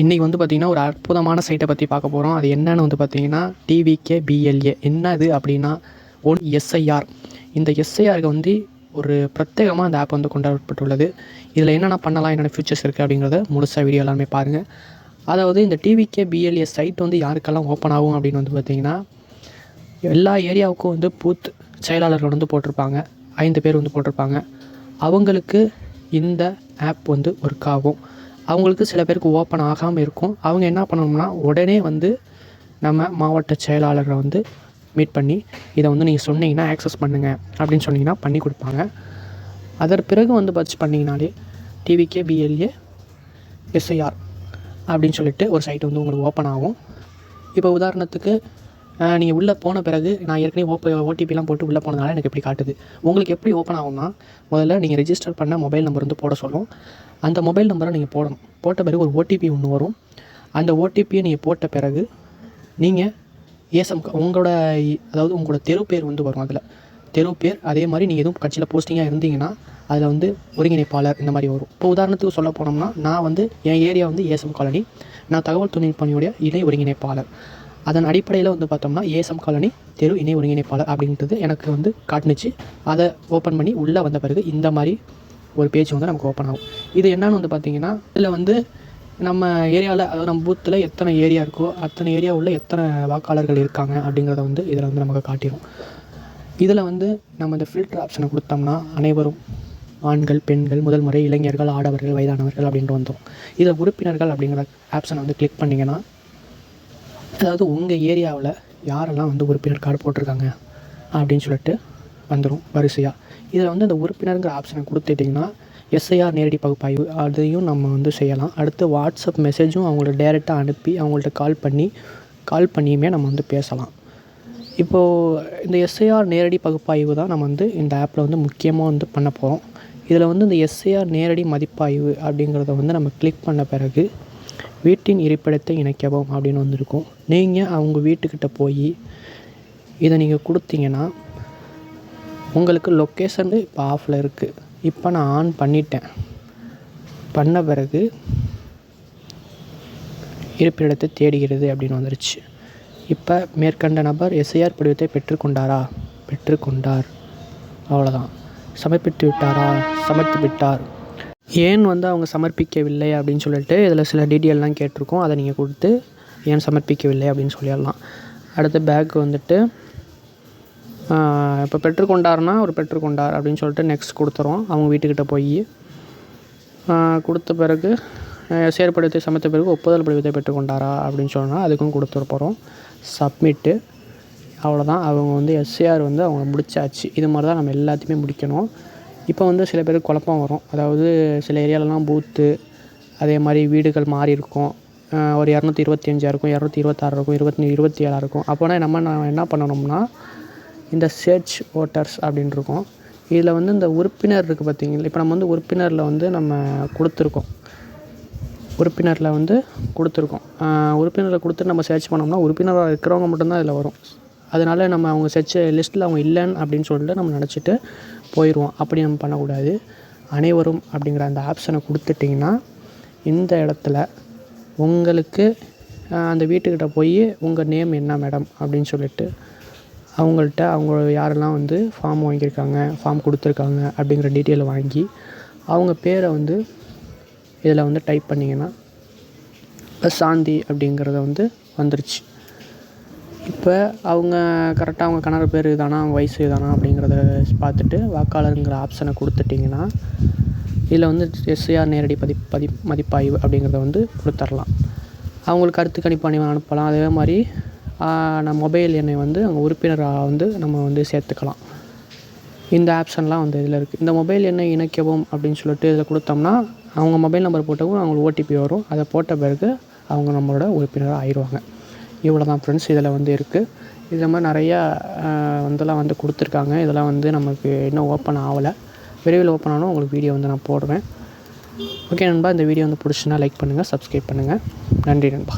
இன்றைக்கி வந்து பார்த்திங்கன்னா ஒரு அற்புதமான சைட்டை பற்றி பார்க்க போகிறோம் அது என்னென்னு வந்து பார்த்திங்கன்னா டிவிகே பிஎல்ஏ என்னது அப்படின்னா ஒன் எஸ்ஐஆர் இந்த எஸ்ஐஆருக்கு வந்து ஒரு பிரத்யேகமாக அந்த ஆப் வந்து கொண்டாடப்பட்டுள்ளது இதில் என்னென்ன பண்ணலாம் என்னென்ன ஃபியூச்சர்ஸ் இருக்குது அப்படிங்கிறத முழுசாக வீடியோ எல்லாமே பாருங்கள் அதாவது இந்த டிவிகே பிஎல்ஏ சைட் வந்து யாருக்கெல்லாம் ஓப்பன் ஆகும் அப்படின்னு வந்து பார்த்திங்கன்னா எல்லா ஏரியாவுக்கும் வந்து பூத் செயலாளர்கள் வந்து போட்டிருப்பாங்க. ஐந்து பேர் வந்து போட்டிருப்பாங்க. அவங்களுக்கு இந்த ஆப் வந்து ஒர்க் ஆகும். அவங்களுக்கு சில பேருக்கு ஓப்பன் ஆகாமல் இருக்கும். அவங்க என்ன பண்ணணும்னா உடனே வந்து நம்ம மாவட்ட செயலாளரை வந்து மீட் பண்ணி இதை வந்து நீங்கள் சொன்னீங்கன்னா ஆக்சஸ் பண்ணுங்கள் அப்படின்னு சொன்னீங்கன்னா பண்ணி கொடுப்பாங்க. அதற்கு பிறகு வந்து பர்ச் பண்ணிங்கனாலே டிவிகே பிஎல்ஏ எஸ்ஐஆர் அப்படின்னு சொல்லிட்டு ஒரு சைட் வந்து உங்களுக்கு ஓப்பன் ஆகும். இப்போ உதாரணத்துக்கு நீங்கள் உள்ளே போன பிறகு நான் ஏற்கனவே ஓப்ப ஓடிபிலாம் போட்டு உள்ளே போனதுனால எனக்கு எப்படி காட்டுது உங்களுக்கு எப்படி ஓப்பன் ஆகும்னா முதல்ல நீங்கள் ரிஜிஸ்டர் பண்ண மொபைல் நம்பர் வந்து போட சொல்லும் அந்த மொபைல் நம்பரை நீங்கள் போடணும் போட்ட பிறகு ஒரு ஓடிபி ஒன்று வரும் அந்த ஓடிபியை நீங்கள் போட்ட பிறகு நீங்கள் ஏசம் உங்களோட இ- அதாவது உங்களோட தெரு பேர் வந்து வரும் அதில் தெரு பேர் அதே மாதிரி நீங்கள் எதுவும் கட்சியில் போஸ்டிங்காக இருந்தீங்கன்னா அதில் வந்து ஒருங்கிணைப்பாளர் இந்த மாதிரி வரும் இப்போ உதாரணத்துக்கு சொல்ல போனோம்னா நான் வந்து என் ஏரியா வந்து ஏசம் காலனி நான் தகவல் தொழில்நுட்பணியுடைய இணை ஒருங்கிணைப்பாளர் அதன் அடிப்படையில் வந்து பார்த்தோம்னா ஏசம் காலனி தெரு இணை ஒருங்கிணைப்பாளர் அப்படின்றது எனக்கு வந்து காட்டுனுச்சு. அதை ஓப்பன் பண்ணி உள்ளே வந்த பிறகு இந்த மாதிரி ஒரு பேஜ் வந்து நமக்கு ஓப்பன் ஆகும். இது என்னன்னு வந்து பார்த்தீங்கன்னா இதில் வந்து நம்ம ஏரியாவில் அதாவது நம்ம பூத்தில் எத்தனை ஏரியா இருக்கோ அத்தனை ஏரியா உள்ள எத்தனை வாக்காளர்கள் இருக்காங்க அப்படிங்கிறத வந்து இதில் வந்து நமக்கு காட்டிடும் இதில் வந்து நம்ம இந்த ஃபில்டர் ஆப்ஷனை கொடுத்தோம்னா அனைவரும் ஆண்கள் பெண்கள் முதல் முறை இளைஞர்கள் ஆடவர்கள் வயதானவர்கள் அப்படின்ட்டு வந்தோம் இதில் உறுப்பினர்கள் அப்படிங்கிற ஆப்ஷனை வந்து கிளிக் பண்ணிங்கன்னா அதாவது உங்கள் ஏரியாவில் யாரெல்லாம் வந்து உறுப்பினர் கார்டு போட்டிருக்காங்க அப்படின்னு சொல்லிட்டு வந்துடும் வரிசையாக இதில் வந்து அந்த உறுப்பினருங்கிற ஆப்ஷனை கொடுத்துட்டிங்கன்னா எஸ்ஐஆர் நேரடி பகுப்பாய்வு அதையும் நம்ம வந்து செய்யலாம். அடுத்து வாட்ஸ்அப் மெசேஜும் அவங்கள டேரெக்டாக அனுப்பி அவங்கள்ட்ட கால் பண்ணி கால் பண்ணியுமே நம்ம வந்து பேசலாம். இப்போது இந்த எஸ்ஐஆர் நேரடி பகுப்பாய்வு தான் நம்ம வந்து இந்த ஆப்பில் வந்து முக்கியமாக வந்து பண்ண போகிறோம் இதில் வந்து இந்த எஸ்ஐஆர் நேரடி மதிப்பாய்வு அப்படிங்கிறத வந்து நம்ம கிளிக் பண்ண பிறகு வீட்டின் இருப்பிடத்தை இணைக்கவும் அப்படின்னு வந்திருக்கும். நீங்கள் அவங்க வீட்டுக்கிட்ட போய் இதை நீங்கள் கொடுத்தீங்கன்னா உங்களுக்கு லொக்கேஷன் இப்போ ஆஃபில் இருக்குது இப்போ நான் ஆன் பண்ணிட்டேன். பண்ண பிறகு இருப்பிடத்தை தேடுகிறது அப்படின்னு வந்துருச்சு. இப்போ மேற்கண்ட நபர் எஸ்ஐஆர் படிவத்தை பெற்றுக்கொண்டாரா? பெற்றுக்கொண்டார். அவ்வளோதான் சமர்ப்பித்து விட்டாரா? சமர்த்து விட்டார். ஏன் வந்து அவங்க சமர்ப்பிக்கவில்லை அப்படின்னு சொல்லிட்டு இதில் சில டீட்டெயில்லாம் கேட்டிருக்கோம். அதை நீங்கள் கொடுத்து ஏன் சமர்ப்பிக்கவில்லை அப்படின்னு சொல்லிடலாம். அடுத்து பேக் வந்துட்டு இப்போ பெற்றுக்கொண்டார்னா ஒரு பெற்றுக்கொண்டார் அப்படின்னு சொல்லிட்டு நெக்ஸ்ட் கொடுத்துறோம். அவங்க வீட்டுக்கிட்ட போய் கொடுத்த பிறகு செயற்படுத்தி சமைத்த பிறகு ஒப்புதல் படிவத்தை பெற்றுக்கொண்டாரா அப்படின்னு சொன்னால் அதுக்கும் கொடுத்துட்டு போகிறோம் சப்மிட்டு அவ்வளோதான் அவங்க வந்து எஸ்ஏஆர் வந்து அவங்க முடிச்சாச்சு. இது மாதிரி தான் நம்ம எல்லாத்தையுமே முடிக்கணும். இப்போ வந்து சில பேருக்கு குழப்பம் வரும். அதாவது சில ஏரியாலலாம் பூத்து அதே மாதிரி வீடுகள் மாறி இருக்கும். ஒரு இரநூத்தி இருபத்தி அஞ்சாக இருக்கும் இரநூத்தி இருபத்தாறு இருக்கும் இருபத்தி இருபத்தி ஏழா இருக்கும். அப்போனா நம்ம நான் என்ன பண்ணணும்னா இந்த சேர்ச் ஓட்டர்ஸ் அப்படின்னு இருக்கும். இதில் வந்து இந்த உறுப்பினர் இருக்குது பார்த்தீங்களா இப்போ நம்ம வந்து உறுப்பினரில் வந்து நம்ம கொடுத்துருக்கோம். உறுப்பினரில் வந்து கொடுத்துருக்கோம். உறுப்பினரில் கொடுத்து நம்ம சர்ச் பண்ணோம்னா உறுப்பினராக இருக்கிறவங்க மட்டும்தான் இதில் வரும். அதனால நம்ம அவங்க செச்ச லிஸ்ட்டில் அவங்க இல்லைன்னு அப்படின்னு சொல்லிட்டு நம்ம நினச்சிட்டு போயிடுவோம் அப்படி நம்ம பண்ணக்கூடாது. அனைவரும் அப்படிங்கிற அந்த ஆப்ஷனை கொடுத்துட்டிங்கன்னா இந்த இடத்துல உங்களுக்கு அந்த வீட்டுக்கிட்ட போய் உங்கள் நேம் என்ன மேடம் அப்படின்னு சொல்லிட்டு அவங்கள்ட்ட அவங்க யாரெல்லாம் வந்து ஃபார்ம் வாங்கியிருக்காங்க ஃபார்ம் கொடுத்துருக்காங்க அப்படிங்கிற டீட்டெயிலை வாங்கி அவங்க பேரை வந்து இதில் வந்து டைப் பண்ணிங்கன்னா சாந்தி அப்படிங்கிறத வந்து வந்துருச்சு. இப்போ அவங்க கரெக்டாக அவங்க கணவர் பேர் இதானா அவங்க வயசு இதானா அப்படிங்கிறத பார்த்துட்டு வாக்காளருங்கிற ஆப்ஷனை கொடுத்துட்டிங்கன்னா இதில் வந்து எஸ்ஐஆர் நேரடி பதி பதி மதிப்பாய்வு அப்படிங்கிறத வந்து கொடுத்துர்லாம். அவங்களுக்கு கருத்து கணிப்பாணி அனுப்பலாம். அதே மாதிரி நம்ம மொபைல் எண்ணை வந்து அங்கே உறுப்பினராக வந்து நம்ம வந்து சேர்த்துக்கலாம். இந்த ஆப்ஷன்லாம் வந்து இதில் இருக்குது இந்த மொபைல் எண்ணை இணைக்கவும் அப்படின்னு சொல்லிட்டு இதில் கொடுத்தோம்னா அவங்க மொபைல் நம்பர் போட்டவும் அவங்களுக்கு ஓடிபி வரும். அதை போட்ட பிறகு அவங்க நம்மளோட உறுப்பினராக ஆயிடுவாங்க. இவ்வளோ தான் ஃப்ரெண்ட்ஸ் இதில் வந்து இருக்குது இதில் மாதிரி நிறையா ஆஹ், இதெல்லாம் வந்து கொடுத்துருக்காங்க. இதெல்லாம் வந்து நமக்கு இன்னும் ஓப்பன் ஆகலை. விரைவில் ஓப்பன் ஆனால் உங்களுக்கு வீடியோ வந்து நான் போடுவேன் ஓகே நண்பா இந்த வீடியோ வந்து பிடிச்சுன்னா லைக் பண்ணுங்கள் சப்ஸ்கிரைப் பண்ணுங்கள் நன்றி நண்பா.